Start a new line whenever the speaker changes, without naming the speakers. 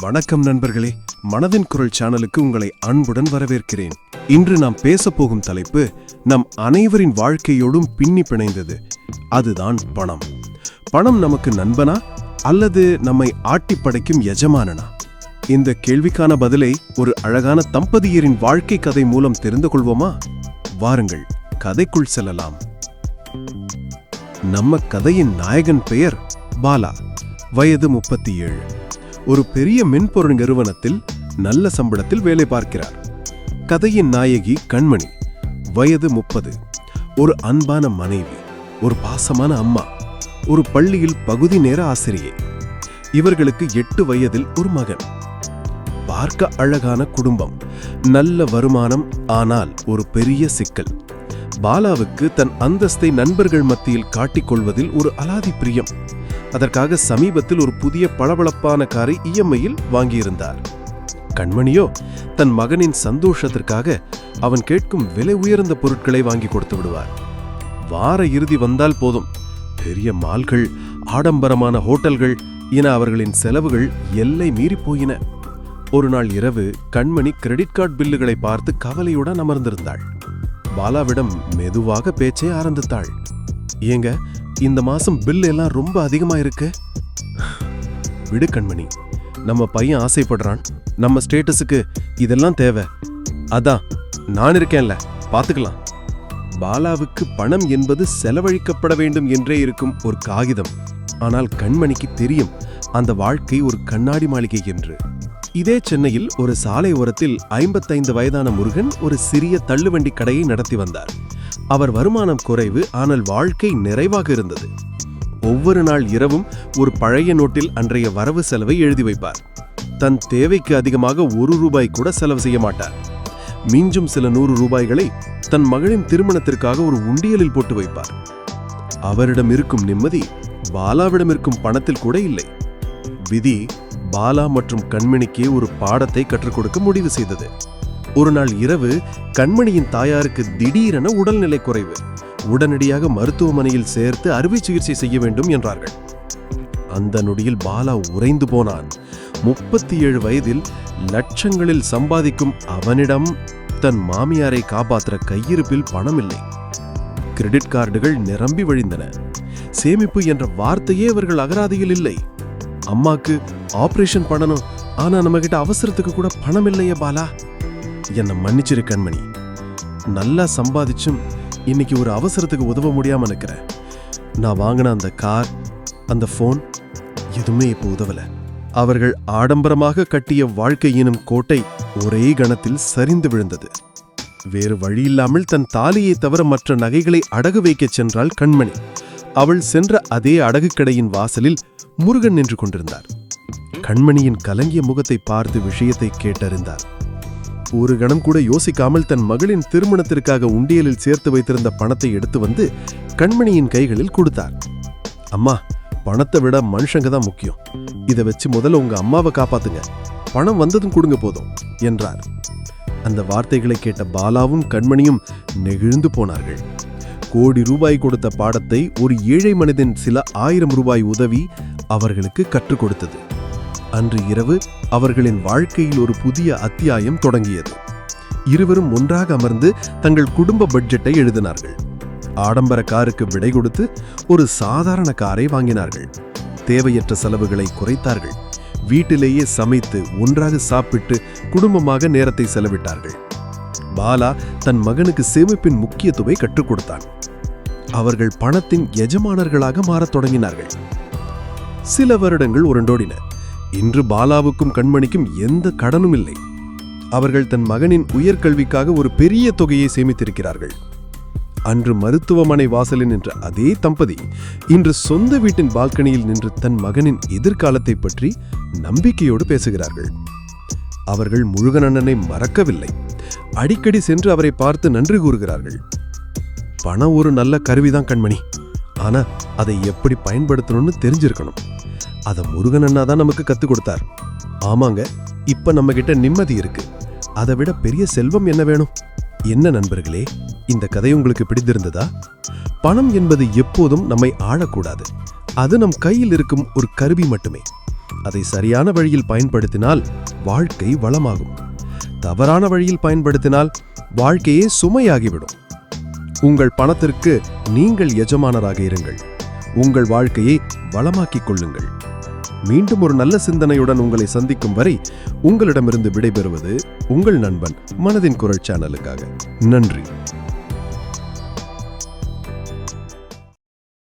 வணக்கம் நண்பர்களே. மனதின் குரல் சேனலுக்கு உங்களை அன்புடன் வரவேற்கிறேன். இன்று நாம் பேசப்போகும் தலைப்பு நம் அனைவரின் வாழ்க்கையோடும் பின்னி பிணைந்தது. அதுதான் பணம். பணம் நமக்கு நண்பனா அல்லது நம்மை ஆட்டி படைக்கும் எஜமானனா? இந்த கேள்விக்கான பதிலை ஒரு அழகான தம்பதியரின் வாழ்க்கை கதை மூலம் தெரிந்து கொள்வோமா? வாருங்கள் கதைக்குள் செல்லலாம். நம்ம கதையின் நாயகன் பெயர் பாலா. வயது முப்பத்தி ஏழு. ஒரு பெரிய மென்பொருள் நிறுவனத்தில் நல்ல சம்பளத்தில் வேலை பார்க்கிறார். கதையின் நாயகி கண்மணி வயது முப்பது. ஒரு அன்பான மனைவி ஒரு பாசமான அம்மா ஒரு பள்ளியில் பகுதி நேர ஆசிரியை. இவர்களுக்கு எட்டு வயதில் ஒரு மகன். பார்க்க அழகான குடும்பம் நல்ல வருமானம் ஆனால் ஒரு பெரிய சிக்கல். பாலாவுக்கு தன் அந்தஸ்தை நண்பர்கள் மத்தியில் காட்டிக்கொள்வதில் ஒரு அலாதி பிரியம். அதற்காக சமீபத்தில் ஒரு புதிய பளபளப்பான காரை இஎம்ஐயில் வாங்கியிருந்தார். கண்மணியோ தன் மகனின் சந்தோஷத்திற்காக அவன் கேட்கும் விலை உயர்ந்த பொருட்களை வாங்கி கொடுத்து விடுவார். வார இறுதி வந்தால் போதும். பெரிய மால்கள் ஆடம்பரமான ஹோட்டல்கள் என அவர்களின் செலவுகள் எல்லை மீறி போயின. ஒரு நாள் இரவு கண்மணி கிரெடிட் கார்டு பில்லுகளை பார்த்து கவலையுடன் அமர்ந்திருந்தாள். பாலாவிடம் மெதுவாக பேச்சே ஆரம்பித்தாள். ஏங்க இந்த மாசம் பில் எல்லாம் ரொம்ப அதிகமா இருக்கு. விடு கண்மணி நம்ம பையன் ஆசைப்படுறான். நம்ம ஸ்டேட்டஸுக்கு இதெல்லாம் தேவை. அதான் நான் இருக்கேன்ல பாத்துக்கலாம் பாலாவுக்கு பணம் என்பது செலவழிக்கப்பட வேண்டும் என்றே இருக்கும் ஒரு காகிதம். ஆனால் கண்மணிக்கு தெரியும் அந்த வாழ்க்கை ஒரு கண்ணாடி மாளிகை என்று. இதே சென்னையில் ஒரு சாலை ஓரத்தில் ஐம்பத்தைந்து வயதான முருகன் ஒரு சிறிய தள்ளுவண்டி கடையை நடத்தி வந்தார். அவர் வருமானம் குறைவு ஆனால் வாழ்க்கை நிறைவாக இருந்தது. ஒவ்வொரு நாள் இரவும் ஒரு பழைய நோட்டில் அன்றைய வரவு செலவை எழுதி வைப்பார். தன் தேவைக்கு அதிகமாக ஒரு ரூபாய் கூட செலவு செய்ய மாட்டார். மிஞ்சும் சில நூறு ரூபாய்களை தன் மகளின் திருமணத்திற்காக ஒரு உண்டியலில் போட்டு வைப்பார். அவரிடம் இருக்கும் நிம்மதி பாலாவிடம் இருக்கும் பணத்தில் கூட இல்லை. விதி பாலா மற்றும் கண்மணிக்கே ஒரு பாடத்தை கற்றுக் கொடுக்க முடிவு செய்தது. ஒரு நாள் இரவு கண்மணியின் தாயாருக்கு திடீரென உடல்நிலை குறைவு. உடனடியாக மருத்துவமனையில் சேர்த்து அறுவை சிகிச்சை செய்ய வேண்டும் என்றார்கள். அந்த நொடியில் பாலா உறைந்து போனான். முப்பத்தி ஏழு வயதில் லட்சங்களில் சம்பாதிக்கும் அவனிடம் தன் மாமியாரை காப்பாற்ற கையிருப்பில் பணம் இல்லை கிரெடிட் கார்டுகள் நிரம்பி வழிந்தன. சேமிப்பு என்ற வார்த்தையே அவர்கள் அகராதியில் இல்லை. அம்மாக்கு ஆபரேஷன் பண்ணணும். ஆனா நம்ம கிட்ட அவசரத்துக்கு கூட பணம் இல்லையே பாலா. என்னை மன்னிச்சிரு கண்மணி. நல்லா சம்பாதிச்சும் இன்னைக்கு ஒரு அவசரத்துக்கு உதவ முடியாம இருக்கிறேன் நான் வாங்கின அந்த கார் அந்த ஃபோன் எதுவுமே இப்போ உதவல. அவர்கள் ஆடம்பரமாக கட்டிய வாழ்க்கை எனும் கோட்டை ஒரே கணத்தில் சரிந்து விழுந்தது. வேறு வழியில்லாமல் தன் தாலியை தவிர மற்ற நகைகளை அடகு வைக்கச் சென்றாள் கண்மணி. அவள் சென்ற அதே அடகு கடையின் வாசலில் முருகன் நின்று கொண்டிருந்தார். கண்மணியின் கலங்கிய முகத்தை பார்த்து விஷயத்தை கேட்டறிந்தார். ஒரு கணம் கூட யோசிக்காமல் தன் மகளின் திருமணத்திற்காக உண்டியலில் சேர்த்து வைத்திருந்த பணத்தை எடுத்து வந்து கண்மணியின் கைகளில் கொடுத்தார். அம்மா பணத்தை விட மனுஷங்க தான் முக்கியம். இதை வச்சு முதல்ல உங்க அம்மாவை காப்பாத்துங்க. பணம் வந்ததும் கொடுங்க போதும் என்றார். அந்த வார்த்தைகளை கேட்ட பாலாவும் கண்மணியும் நெகிழ்ந்து போனார்கள். கோடி ரூபாய் கொடுத்த பாடத்தை ஒரு ஏழை மனிதன் சில ஆயிரம் ரூபாய் உதவி அவர்களுக்கு கற்றுக் கொடுத்தது. அன்று இரவு அவர்களின் வாழ்க்கையில் ஒரு புதிய அத்தியாயம் தொடங்கியது. இருவரும் ஒன்றாக அமர்ந்து தங்கள் குடும்ப பட்ஜெட்டை எழுதினார்கள். ஆடம்பர காருக்கு விடை கொடுத்து ஒரு சாதாரண காரை வாங்கினார்கள். தேவையற்ற செலவுகளை குறைத்தார்கள். வீட்டிலேயே சமைத்து ஒன்றாக சாப்பிட்டு குடும்பமாக நேரத்தை செலவிட்டார்கள். பாலா தன் மகனுக்கு சேமிப்பின் முக்கியத்துவை கற்றுக் கொடுத்தான். அவர்கள் பணத்தின் எஜமானர்களாக மாறத் தொடங்கினார்கள். சில வருடங்கள் உருண்டோடின. இன்று பாலாவுக்கும் கண்மணிக்கும் எந்த கடனும் இல்லை. அவர்கள் தன் மகனின் உயர்கல்விக்காக ஒரு பெரிய தொகையை சேமித்திருக்கிறார்கள். அன்று மருத்துவமனை வாசலில் நின்ற அதே தம்பதி இன்று சொந்த வீட்டின் பால்கனியில் நின்று தன் மகனின் எதிர்காலத்தை பற்றி நம்பிக்கையோடு பேசுகிறார்கள். அவர்கள் முருகன் மறக்கவில்லை. அடிக்கடி சென்று அவரை பார்த்து நன்றி கூறுகிறார்கள். பணம் ஒரு நல்ல கருவிதான் கண்மணி. ஆனா அதை எப்படி பயன்படுத்தணும்னு தெரிஞ்சிருக்கணும். அதை முருகன் அண்ணா தான் நமக்கு கத்துக் கொடுத்தார். ஆமாங்க இப்ப நம்ம கிட்ட நிம்மதி இருக்கு. அதை விட பெரிய செல்வம் என்ன வேணும்? என்ன நண்பர்களே இந்த கதை உங்களுக்கு பிடித்திருந்ததா? பணம் என்பது எப்போதும் நம்மை ஆளக்கூடாது. அது நம் கையில் இருக்கும் ஒரு கருவி மட்டுமே. அதை சரியான வழியில் பயன்படுத்தினால் வாழ்க்கை வளமாகும். தவறான வழியில் பயன்படுத்தினால் வாழ்க்கையே சுமையாகிவிடும். உங்கள் பணத்திற்கு நீங்கள் எஜமானராக இருங்கள். உங்கள் வாழ்க்கையை வளமாக்கிக் கொள்ளுங்கள். மீண்டும் ஒரு நல்ல சிந்தனையுடன் உங்களை சந்திக்கும் வரை உங்களிடமிருந்து விடைபெறுவது உங்கள் நண்பன் மனதின் குரல் சேனலுக்காக. நன்றி.